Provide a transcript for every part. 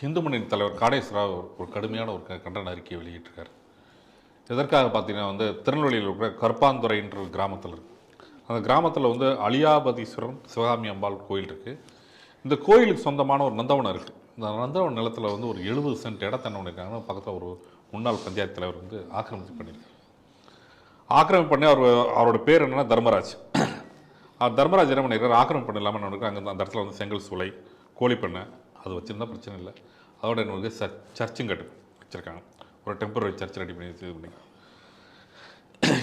ஹிந்து முன்னணி தலைவர் காடேஸ்வரா ஒரு கடுமையான ஒரு க- கண்டன அறிக்கையை வெளியிட்டிருக்கார். எதற்காக பார்த்தீங்கன்னா வந்து திருநெல்வேலியில் இருக்கிற கற்பாந்துறைன்ற ஒரு கிராமத்தில் இருக்குது அந்த கிராமத்தில் வந்து அலியாபதீஸ்வரம் சிவகாமி அம்பாள் கோயில் இருக்குது இந்த கோயிலுக்கு சொந்தமான ஒரு நந்தவனம் இருக்குது இந்த நந்தவன நிலத்தில் வந்து ஒரு எழுபது சென்ட் இடத்த என்ன பண்ணியிருக்காங்கன்னா பக்கத்தில் ஒரு முன்னாள் பஞ்சாயத்து தலைவர் வந்து ஆக்கிரமிப்பு பண்ணியிருக்காரு. ஆக்கிரமிப்பு பண்ணி அவர் அவரோட பேர் என்னென்னா தர்மராஜ். அவர் தர்மராஜ் என்ன பண்ணியிருக்காரு ஆக்கிரமிப்பு பண்ண இல்லாமல் என்ன அங்கே அந்த இடத்துல வந்து செங்கல் சூளை கோழிப்பண்ணை அது வச்சுருந்தா பிரச்சனை இல்லை. அதோட என்ன வந்து சர்ச்சும் கட்டு வச்சுருக்காங்க. ஒரு டெம்பரரி சர்ச் ரெடி பண்ணி இது பண்ணி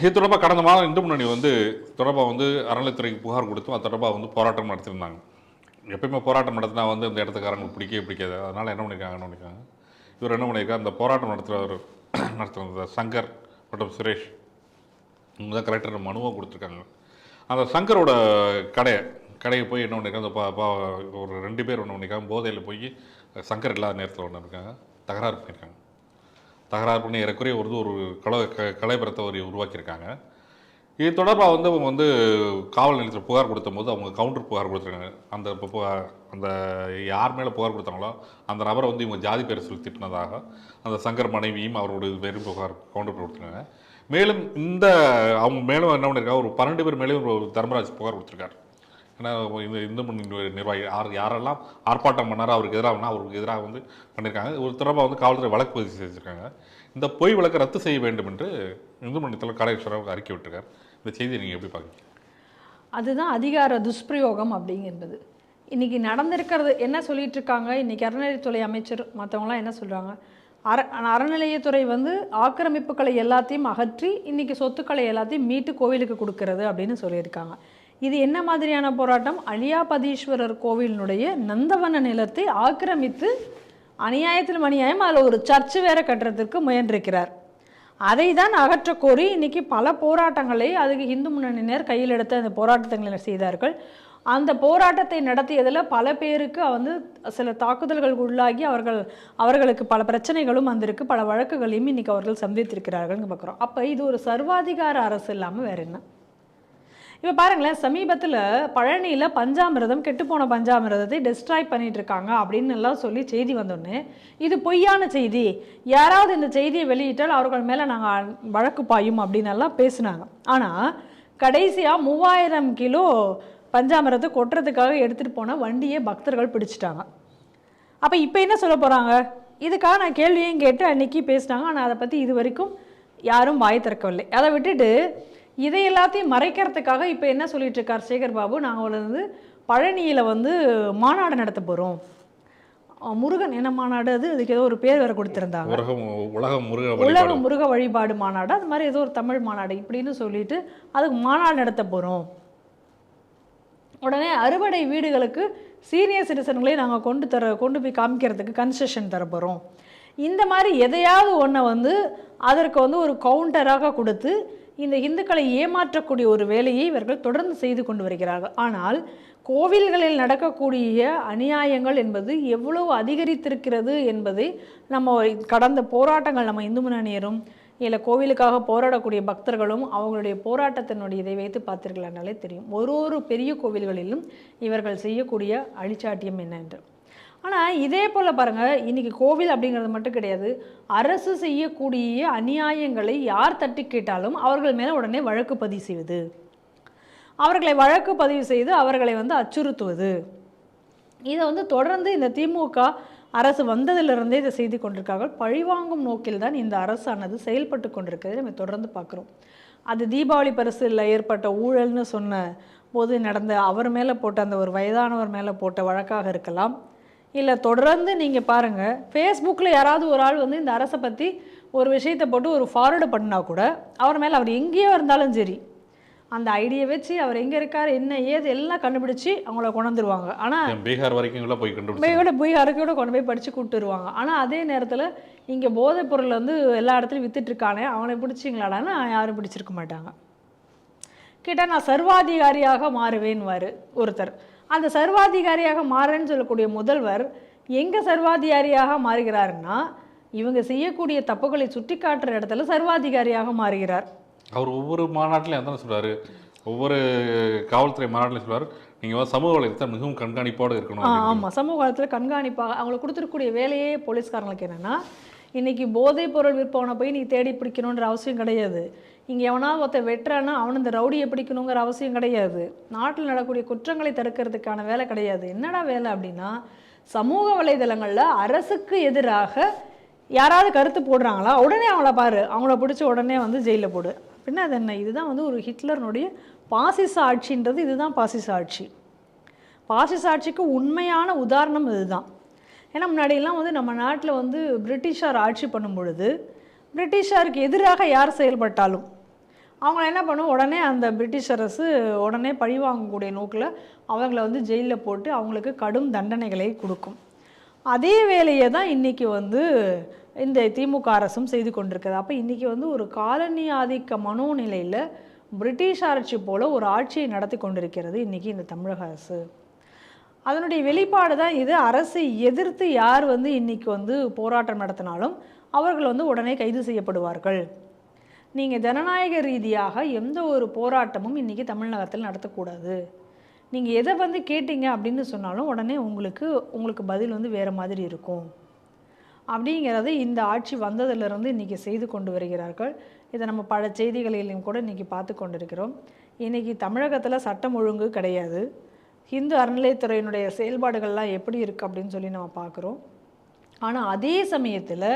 இது தொடர்பாக கடந்த மாதம் இந்து முன்னணி வந்து தொடர்பாக வந்து அறநிலைத்துறைக்கு புகார் கொடுத்தும் அது தொடர்பாக வந்து போராட்டம் நடத்தியிருந்தாங்க. எப்பயுமே போராட்டம் நடத்தினா வந்து இந்த இடத்துக்காரங்களுக்கு பிடிக்கவே பிடிக்காது. அதனால் என்ன பண்ணியிருக்காங்க என்ன பண்ணியிருக்காங்க இவர் என்ன பண்ணியிருக்காரு அந்த போராட்டம் நடத்துகிறவர் நடத்துகிற சங்கர் மற்றும் சுரேஷ். இவங்க தான் கலெக்டர் மனுவாக கொடுத்துருக்காங்க. அந்த சங்கரோட கடையை கடையை போய் என்ன ஒன்று அந்த பா- பா- ஒரு ரெண்டு பேர் ஒன்று பண்ணியிருக்காங்க போதையில் போய் சங்கர் இல்லாத நேரத்தில் ஒன்று இருக்காங்க. தகராறு பண்ணியிருக்காங்க தகராறு பண்ணி ஏறக்குறைய ஒரு ஒரு கலை க- கலைபுரத்தை ஒரு உருவாக்கியிருக்காங்க. இது தொடர்பாக வந்து அவங்க வந்து காவல் நிலையத்தில் புகார் கொடுத்த போது அவங்க கவுண்டர் புகார் கொடுத்துருக்காங்க. அந்த இப்போ அந்த யார் மேலே புகார் கொடுத்தாங்களோ அந்த நபரை வந்து இவங்க ஜாதி பேரை சொல்லி திட்டினதாக அந்த சங்கர் மனைவியும் அவரோட பேரும் புகார் கவுண்டர் கொடுத்துருக்காங்க. மேலும் இந்த அவங்க மேலும் என்ன பண்ணியிருக்காங்க ஒரு பன்னெண்டு பேர் மேலேயும் ஒரு தர்மராஜ் புகார் கொடுத்துருக்காரு. ஏன்னா இந்த இந்து முன்னணி நிர்வாகி யார் யாரெல்லாம் ஆர்ப்பாட்டம் பண்ணாரோ அவருக்கு எதிராகனா அவருக்கு எதிராக வந்து பண்ணியிருக்காங்க ஒரு தொடர்பாக வந்து காவல்துறை வழக்கு பதிவு செஞ்சுருக்காங்க. இந்த பொய் வழக்கை ரத்து செய்ய வேண்டும் என்று இந்து முன்னணி தலைவர் காளேஸ்வரர் அறிக்கை விட்டுருக்கார். இந்த செய்தியை நீங்கள் எப்படி பார்க்குறீங்க? அதுதான் அதிகார துஷ்பிரயோகம் அப்படிங்கிறது. இன்றைக்கி நடந்திருக்கிறது என்ன சொல்லிட்டு இருக்காங்க? இன்றைக்கி அறநிலையத்துறை அமைச்சர் மற்றவங்களாம் என்ன சொல்கிறாங்க அற அறநிலையத்துறை வந்து ஆக்கிரமிப்புகளை எல்லாத்தையும் அகற்றி இன்றைக்கி சொத்துக்களை எல்லாத்தையும் மீட்டு கோவிலுக்கு கொடுக்கறது அப்படின்னு சொல்லியிருக்காங்க. இது என்ன மாதிரியான போராட்டம்? அழியாபதீஸ்வரர் கோவிலினுடைய நந்தவன நிலத்தை ஆக்கிரமித்து அநியாயத்திலும் அநியாயம் அதில் ஒரு சர்ச்சு வேற கட்டுறதுக்கு முயன்றிருக்கிறார். அதை தான் அகற்றக்கோரி இன்றைக்கி பல போராட்டங்களை அதுக்கு இந்து முன்னணியினர் கையில் எடுத்து அந்த போராட்டங்களை செய்தார்கள். அந்த போராட்டத்தை நடத்தியதில் பல பேருக்கு வந்து சில தாக்குதல்களுக்கு உள்ளாகி அவர்கள் அவர்களுக்கு பல பிரச்சனைகளும் வந்திருக்கு. பல வழக்குகளையும் இன்றைக்கி அவர்கள் சந்தித்திருக்கிறார்கள்னு பார்க்குறோம் அப்போ இது ஒரு சர்வாதிகார அரசு இல்லாமல் வேறு என்ன? இப்போ பாருங்களேன் சமீபத்தில் பழனியில் பஞ்சாமிரதம் கெட்டுப்போன பஞ்சாமிரதத்தை டெஸ்ட்ராய் பண்ணிட்டு இருக்காங்க அப்படின்னு எல்லாம் சொல்லி செய்தி வந்தோடனே இது பொய்யான செய்தி. யாராவது இந்த செய்தியை வெளியிட்டால் அவர்கள் மேலே நாங்கள் வழக்கு பாயும் அப்படின்னு எல்லாம் பேசுனாங்க. ஆனால் கடைசியாக மூவாயிரம் கிலோ பஞ்சாமிரத்தை கொட்டுறதுக்காக எடுத்துகிட்டு போன வண்டியை பக்தர்கள் பிடிச்சிட்டாங்க. அப்போ இப்போ என்ன சொல்ல போகிறாங்க இதுக்காக நான் கேள்வியும் கேட்டு அன்றைக்கி பேசினாங்க. ஆனால் அதை பற்றி இது வரைக்கும் யாரும் வாய் திறக்கவில்லை. அதை விட்டுட்டு இதை எல்லாத்தையும் மறைக்கிறதுக்காக இப்போ என்ன சொல்லிட்டு இருக்கார் சேகர் பாபு? நாங்கள் வந்து பழனியில் வந்து மாநாடு நடத்த போகிறோம் முருகன் என்ன மாநாடு அது? அதுக்கு ஏதோ ஒரு பேர் வேறு கொடுத்துருந்தாங்க. உலகம் உலகம் முருக உலக முருக வழிபாடு மாநாடு. அது மாதிரி ஏதோ ஒரு தமிழ் மாநாடு இப்படின்னு சொல்லிட்டு அதுக்கு மாநாடு நடத்த போகிறோம் உடனே அறுபடை வீடுகளுக்கு சீனியர் சிட்டிசன்களை நாங்கள் கொண்டு தர கொண்டு போய் காமிக்கிறதுக்கு கன்செஷன் தர போகிறோம் இந்த மாதிரி எதையாவது ஒன்றை வந்து அதற்கு வந்து ஒரு கவுண்டராக கொடுத்து இந்த இந்துக்களை ஏமாற்றக்கூடிய ஒரு வேலையை இவர்கள் தொடர்ந்து செய்து கொண்டு வருகிறார்கள். ஆனால் கோவில்களில் நடக்கக்கூடிய அநியாயங்கள் என்பது எவ்வளவு அதிகரித்திருக்கிறது என்பதை நம்ம கடந்த போராட்டங்கள் நம்ம இந்து முன்னணியரும் இல்லை கோவிலுக்காக போராடக்கூடிய பக்தர்களும் அவங்களுடைய போராட்டத்தினுடைய இதை வைத்து பார்த்தீர்களானாலே தெரியும். ஒரு ஒரு பெரிய கோவில்களிலும் இவர்கள் செய்யக்கூடிய அழிச்சாட்டியம் என்ன என்று. ஆனால் இதே போல் பாருங்கள் இன்றைக்கி கோவில் அப்படிங்கிறது மட்டும் கிடையாது. அரசு செய்யக்கூடிய அநியாயங்களை யார் தட்டி கேட்டாலும் அவர்கள் மேலே உடனே வழக்கு பதிவு செய்வது. அவர்களை வழக்கு பதிவு செய்து அவர்களை வந்து அச்சுறுத்துவது. இதை வந்து தொடர்ந்து இந்த திமுக அரசு வந்ததிலிருந்தே இதை செய்து கொண்டிருக்கார்கள் பழிவாங்கும் நோக்கில் தான் இந்த அரசானது செயல்பட்டு கொண்டிருக்கிறதை நம்ம தொடர்ந்து பார்க்குறோம். அது தீபாவளி பரிசில் ஏற்பட்ட ஊழல்னு சொன்ன போது நடந்த அவர் மேலே போட்ட அந்த ஒரு வயதானவர் மேலே போட்ட வழக்காக இருக்கலாம். இல்லை தொடர்ந்து நீங்கள் பாருங்கள் ஃபேஸ்புக்கில் யாராவது ஒரு ஆள் வந்து இந்த அரசை பற்றி ஒரு விஷயத்தை போட்டு ஒரு ஃபார்வர்டு பண்ணா கூட அவர் மேலே அவர் எங்கேயோ இருந்தாலும் சரி அந்த ஐடியை வச்சு அவர் எங்கே இருக்கார் என்ன ஏது எல்லாம் கண்டுபிடிச்சி அவங்கள கொண்டுருவாங்க ஆனால் பீகார் வரைக்கும் உள்ள போய் கண்டுபிடிச்சு போய் அரைக்கையோட கொண்டு போய் படித்து கூப்பிட்டு வருவாங்க. ஆனால் அதே நேரத்தில் இங்கே போதைப் பொருள் வந்து எல்லா இடத்துலையும் வித்துட்டு இருக்கானே அவனை பிடிச்சிங்களாடான்னு யாரும் பிடிச்சிருக்க மாட்டாங்க. கேட்டால் நான் சர்வாதிகாரியாக மாறுவேன்வார் ஒருத்தர். அந்த சர்வாதிகாரியாக மாறேன்னு சொல்லக்கூடிய முதல்வர் எங்கே சர்வாதிகாரியாக மாறுகிறாருன்னா இவங்க செய்யக்கூடிய தப்புகளை சுட்டி காட்டுற இடத்துல சர்வாதிகாரியாக மாறுகிறார். அவர் ஒவ்வொரு மாநாட்டிலையும் அதான் சொல்றாரு. ஒவ்வொரு காவல்துறை மாநாட்டிலையும் சொல்றாரு. நீங்கள் சமூக வலைத்தளத்தை மிகவும் கண்காணிப்போடு இருக்கணும். ஆமாம் சமூக வளத்தில் கண்காணிப்பாக அவங்களுக்கு கொடுத்துருக்கூடிய வேலையே போலீஸ்காரங்களுக்கு என்னென்னா இன்னைக்கு போதைப் பொருள் விற்பவனை போய் நீ தேடி பிடிக்கணுன்ற அவசியம் கிடையாது. இங்கே எவனாவது ஒருத்தன் வெட்டுறான்னா அவன் இந்த ரவுடியை பிடிக்கணுங்கிற அவசியம் கிடையாது. நாட்டில் நடக்கூடிய குற்றங்களை தடுக்கிறதுக்கான வேலை கிடையாது. என்னடா வேலை அப்படின்னா சமூக வலைதளங்களில் அரசுக்கு எதிராக யாராவது கருத்து போடுறாங்களா உடனே அவங்கள பாரு. அவங்கள பிடிச்சி உடனே வந்து ஜெயிலில் போடு. அப்படின்னா அது என்ன? இதுதான் வந்து ஒரு ஹிட்லர்னுடைய பாசிச ஆட்சின்றது இதுதான் பாசிச ஆட்சி. பாசிச ஆட்சிக்கு உண்மையான உதாரணம் இதுதான். ஏன்னா முன்னாடியெல்லாம் வந்து நம்ம நாட்டில் வந்து பிரிட்டிஷார் ஆட்சி பண்ணும் பொழுது பிரிட்டிஷாருக்கு எதிராக யார் செயல்பட்டாலும் அவங்கள என்ன பண்ணும் உடனே அந்த பிரிட்டிஷ் அரசு உடனே பழிவாங்கக்கூடிய நோக்கில் அவங்கள வந்து ஜெயிலில் போட்டு அவங்களுக்கு கடும் தண்டனைகளை கொடுக்கும். அதே வேலையை தான் இன்றைக்கி வந்து இந்த திமுக அரசும் செய்து கொண்டிருக்குது. அப்போ இன்றைக்கி வந்து ஒரு காலனி ஆதிக்க மனோநிலையில் பிரிட்டிஷ் ஆட்சி போல ஒரு ஆட்சியை நடத்தி கொண்டிருக்கிறது இன்றைக்கி இந்த தமிழக அரசு. அதனுடைய வெளிப்பாடு தான் இது. அரசை எதிர்த்து யார் வந்து இன்னைக்கு வந்து போராட்டம் நடத்தினாலும் அவர்கள் வந்து உடனே கைது செய்யப்படுவார்கள். நீங்கள் ஜனநாயக ரீதியாக எந்த ஒரு போராட்டமும் இன்றைக்கி தமிழகத்தில் நடத்தக்கூடாது. நீங்கள் எதை வந்து கேட்டீங்க அப்படின்னு சொன்னாலும் உடனே உங்களுக்கு உங்களுக்கு பதில் வந்து வேறு மாதிரி இருக்கும். அப்படிங்கிறது இந்த ஆட்சி வந்ததிலிருந்து இன்றைக்கி செய்து கொண்டு வருகிறார்கள். இதை நம்ம பல செய்திகளிலும் கூட இன்றைக்கி பார்த்து கொண்டிருக்கிறோம். இன்றைக்கி தமிழகத்தில் சட்டம் ஒழுங்கு கிடையாது. இந்து அறநிலையத்துறையினுடைய செயல்பாடுகள்லாம் எப்படி இருக்குது அப்படின்னு சொல்லி நம்ம பார்க்குறோம். ஆனால் அதே சமயத்தில்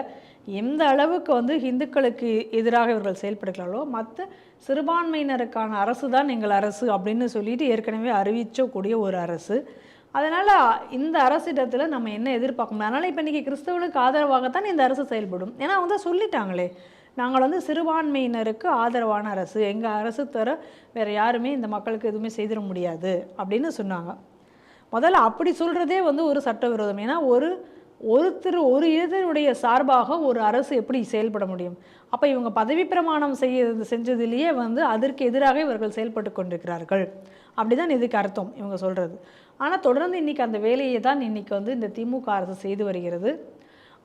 எந்த அளவுக்கு வந்து இந்துக்களுக்கு எதிராக இவர்கள் செயல்படுகிறார்களோ மற்ற சிறுபான்மையினருக்கான அரசு தான் எங்கள் அரசு அப்படின்னு சொல்லிட்டு ஏற்கனவே அறிவிச்சக்கூடிய ஒரு அரசு. அதனால் இந்த அரசிடத்தில் நம்ம என்ன எதிர்பார்க்கணும்? அதனால் இப்போ இன்றைக்கி கிறிஸ்தவர்களுக்கு ஆதரவாகத்தான் இந்த அரசு செயல்படும். ஏன்னா வந்து சொல்லிட்டாங்களே. நாங்கள் வந்து சிறுபான்மையினருக்கு ஆதரவான அரசு. எங்கள் அரசு தர வேறு யாருமே இந்த மக்களுக்கு எதுவுமே செய்திட முடியாது அப்படின்னு சொன்னாங்க. முதல்ல அப்படி சொல்கிறதே வந்து ஒரு சட்டவிரோதம். ஏன்னா ஒரு ஒருத்தர் ஒரு இதனுடைய சார்பாக ஒரு அரசு எப்படி செயல்பட முடியும்? அப்போ இவங்க பதவி பிரமாணம் செய்ய செஞ்சதிலேயே வந்து அதற்கு எதிராக இவர்கள் செயல்பட்டு கொண்டிருக்கிறார்கள். அப்படிதான் இதுக்கு அர்த்தம் இவங்க சொல்கிறது ஆனால் தொடர்ந்து இன்றைக்கி அந்த வேலையை தான் இன்றைக்கி வந்து இந்த திமுக அரசு செய்து வருகிறது.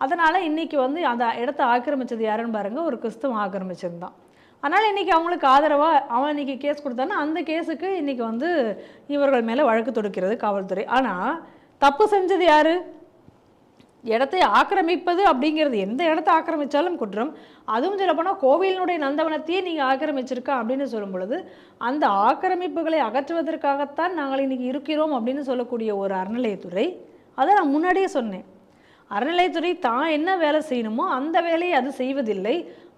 அதனால் இன்றைக்கி வந்து அந்த இடத்த ஆக்கிரமிச்சது யாருன்னு பாருங்கள் ஒரு கிறிஸ்தவம் ஆக்கிரமிச்சிருந்தான் அதனால் இன்றைக்கி அவங்களுக்கு ஆதரவாக அவன் இன்றைக்கி கேஸ் கொடுத்தானா அந்த கேஸுக்கு இன்றைக்கி வந்து இவர்கள் மேலே வழக்கு தொடுக்கிறது காவல்துறை. ஆனால் தப்பு செஞ்சது யார்? இடத்தை ஆக்கிரமிப்பது அப்படிங்கிறது எந்த இடத்த ஆக்கிரமித்தாலும் குற்றம். அதுவும் சொல்லப்போனால் கோவிலினுடைய நந்தவனத்தையே நீங்கள் ஆக்கிரமிச்சிருக்கா அப்படின்னு சொல்லும் பொழுது அந்த ஆக்கிரமிப்புகளை அகற்றுவதற்காகத்தான் நாங்கள் இன்றைக்கி இருக்கிறோம் அப்படின்னு சொல்லக்கூடிய ஒரு அறநிலையத்துறை அதை நான் முன்னாடியே சொன்னேன். அறநிலையத்துறை தான் என்ன வேலை செய்யணுமோ அந்த வேலையை அது செய்வதில்லை.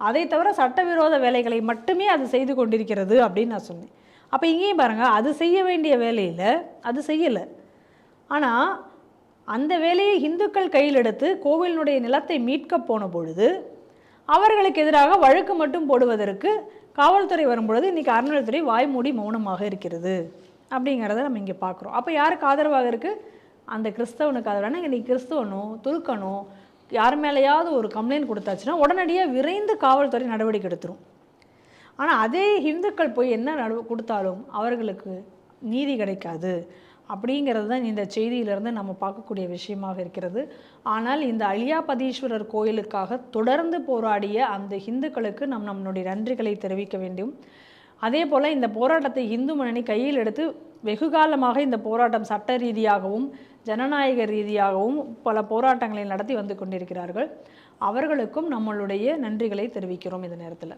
அதை தவிர சட்டவிரோத வேலைகளை மட்டுமே அது செய்து கொண்டிருக்கிறது அப்படின்னு நான் சொன்னேன். அப்போ இங்கேயும் பாருங்கள் அது செய்ய வேண்டிய வேலையில் அது செய்யலை. ஆனால் அந்த வேலையை இந்துக்கள் கையில் எடுத்து கோவிலினுடைய நிலத்தை மீட்க போன பொழுது அவர்களுக்கு எதிராக வழக்கு மட்டும் போடுவதற்கு காவல்துறை வரும்பொழுது இன்றைக்கி அறநிலையத்துறை வாய்மூடி மௌனமாக இருக்கிறது. அப்படிங்கிறத நம்ம இங்கே பார்க்குறோம். அப்போ யாருக்கு ஆதரவாக இருக்குது அந்த கிறிஸ்தவனுக்கு ஆதரவான இன்றைக்கி கிறிஸ்தவனோ துருக்கனோ யார் மேலேயாவது ஒரு கம்ப்ளைண்ட் கொடுத்தாச்சுன்னா உடனடியாக விரைந்து காவல்துறை நடவடிக்கை எடுத்துரும். ஆனால் அதே இந்துக்கள் போய் என்ன நடு கொடுத்தாலும் அவர்களுக்கு நீதி கிடைக்காது. அப்படிங்கிறது தான் இந்த செய்தியிலிருந்து நம்ம பார்க்கக்கூடிய விஷயமாக இருக்கிறது. ஆனால் இந்த அழியாபதீஸ்வரர் கோயிலுக்காக தொடர்ந்து போராடிய அந்த இந்துக்களுக்கு நம் நம்மளுடைய நன்றிகளை தெரிவிக்க வேண்டும். அதே போல் இந்த போராட்டத்தை இந்து முன்னணி கையில் எடுத்து வெகு காலமாக இந்த போராட்டம் சட்ட ரீதியாகவும் ஜனநாயக ரீதியாகவும் பல போராட்டங்களை நடத்தி வந்து கொண்டிருக்கிறார்கள். அவர்களுக்கும் நம்மளுடைய நன்றிகளை தெரிவிக்கிறோம் இந்த நேரத்தில்.